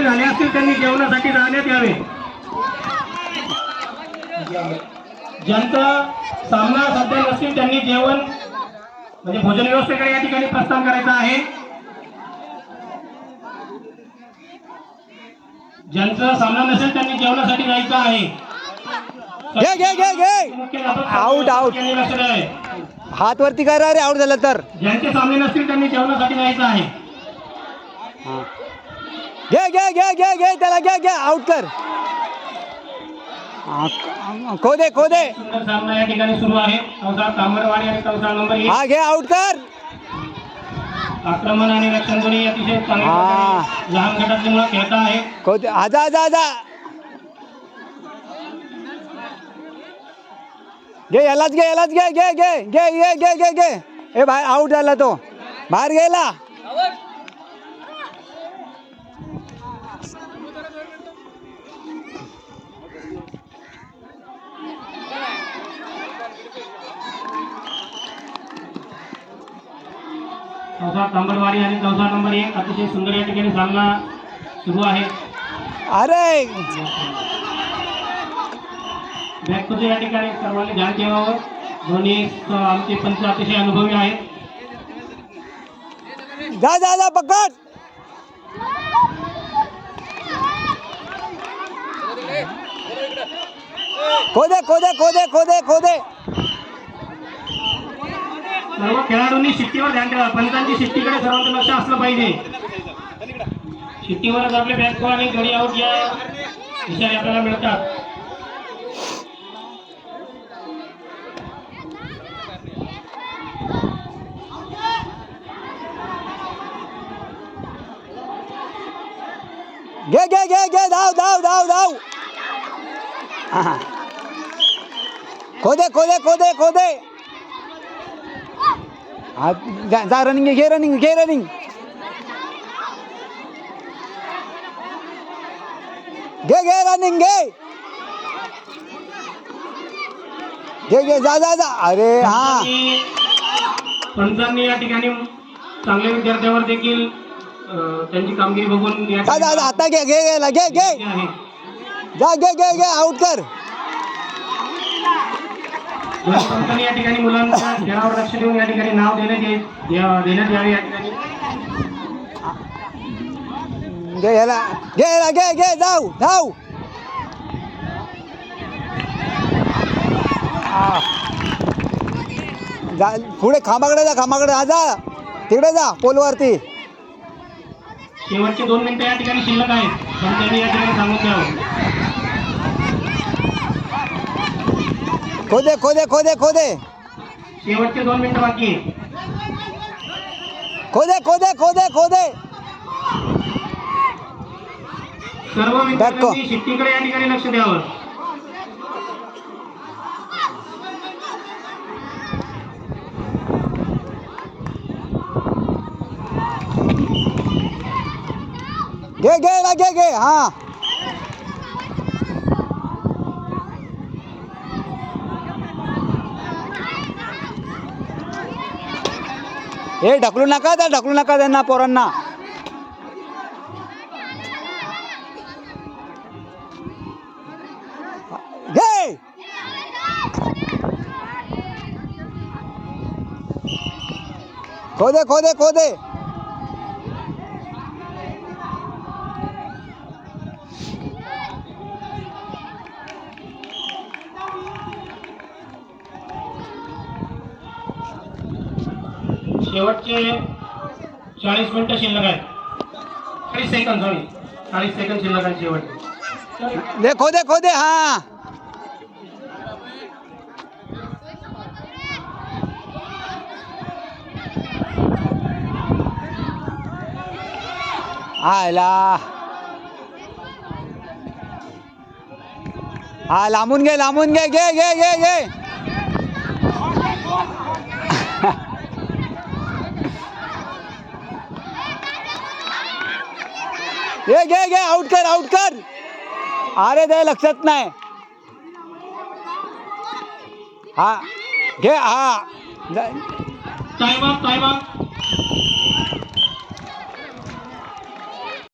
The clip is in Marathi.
सामने झाले असतील त्यांनी जेवणासाठी जाण्यात यावे. ज्यांचा सामना सध्या नसतील त्यांनी जेवण म्हणजे भोजन व्यवस्थेकडे या ठिकाणी प्रस्थान करायचं आहे. ज्यांचा सामना नसेल त्यांनी जेवणासाठी जायचं आहे. लक्ष द्यावे हात वरती करा रे आउट झालं तर. ज्यांचे सामने नसतील त्यांनी जेवणासाठी जायचं आहे. घे घे घे घे घे त्याला घे घे आउट कर हा, खोदे खोदे सुंदर सामना या ठिकाणी सुरू आहे कौसाळ तांबरवाडी आणि कौसाळ नंबर एक हा घे आउट कर आक्रमण आणि रक्षण दोन्ही अतिशय चांगल्या हा. प्रकारे लहान गटातली मुलं खेळत आहे खोदे आजा आजा आजा घे यालाच घे यालाच घे घे घे घे घे घे घे घे ए बाहेर आउट झाला तो बाहेर गेला कौसाळ तांबरवाडी आणि कौसाळ नंबर एक अतिशय सुंदर या ठिकाणी सामना सुरू आहे। अरे! बॅकचं या ठिकाणी सर्वांनी ध्यान ठेवावं दोन्ही आमचे पंच अतिशय अनुभवी आहेत. जा जा जा पकड! खोदे खोदे खोदे खोदे खोदे! सर्व खेळाडूंनी शिट्टीवर ध्यान ठेवा. पंचांची शिट्टीकडे सर्वांचं लक्ष असलं पाहिजे. शिट्टीवरच आपले बॅक आणि गडी आऊट या विषय आपल्याला मिळतात. घे घे घे घे धाव धाव धाव धाव. हा. खोदे खोदे खोदे खोदे. जा जा रनिंग घे रनिंग घे रनिंग घे घे रनिंग घे. घे घे जा जा जा. अरे हा. पंचांनी- या ठिकाणी चांगल्या विद्यार्थ्यावर देखील त्यांची कामगिरी बघून या जा जा जा. आता घे घे घे घे. घे जा घे घे घे. आउट कर. या ठिकाणी मुलांच्या खेळावर लक्ष देऊन या ठिकाणी नाव देण्यात देण्यात यावे या ठिकाणी. घे याला घे याला घे घे जाऊ धाव आ. जा पुढे खांबाकडे जा खांबाकडे. जा जा. तिकडे जा पोलवरती. शेवटचे दोन मिनिटं या ठिकाणी शिल्लक आहेत. पण त्यांनी या ठिकाणी सांगून द्यावं खोदे खोदे खोदे खोदे. शेवटचे दोन मिनिटं बाकी. खोदे खोदे खोदे खोदे. सर्व विद्यार्थ्यांनी शिट्टीकडे या ठिकाणी लक्ष द्यावं. घे घे घे घे हा. हे ढकलू नका त्या ढकलू नका त्यांना पोरांना. खोदे खोदे खोदे. शेवटचे चाळीस मिनिटं शिल्लक आहेत. चाळीस सेकंद सॉरी चाळीस सेकंद शिल्लक आहेत शेवट देखो देखो दे हा. आयला. हा लांबून घे लांबून घे घे घे घे घे. हे घे घे आउट कर आउट कर. अरे ते लक्षात नाही. हा घे हा.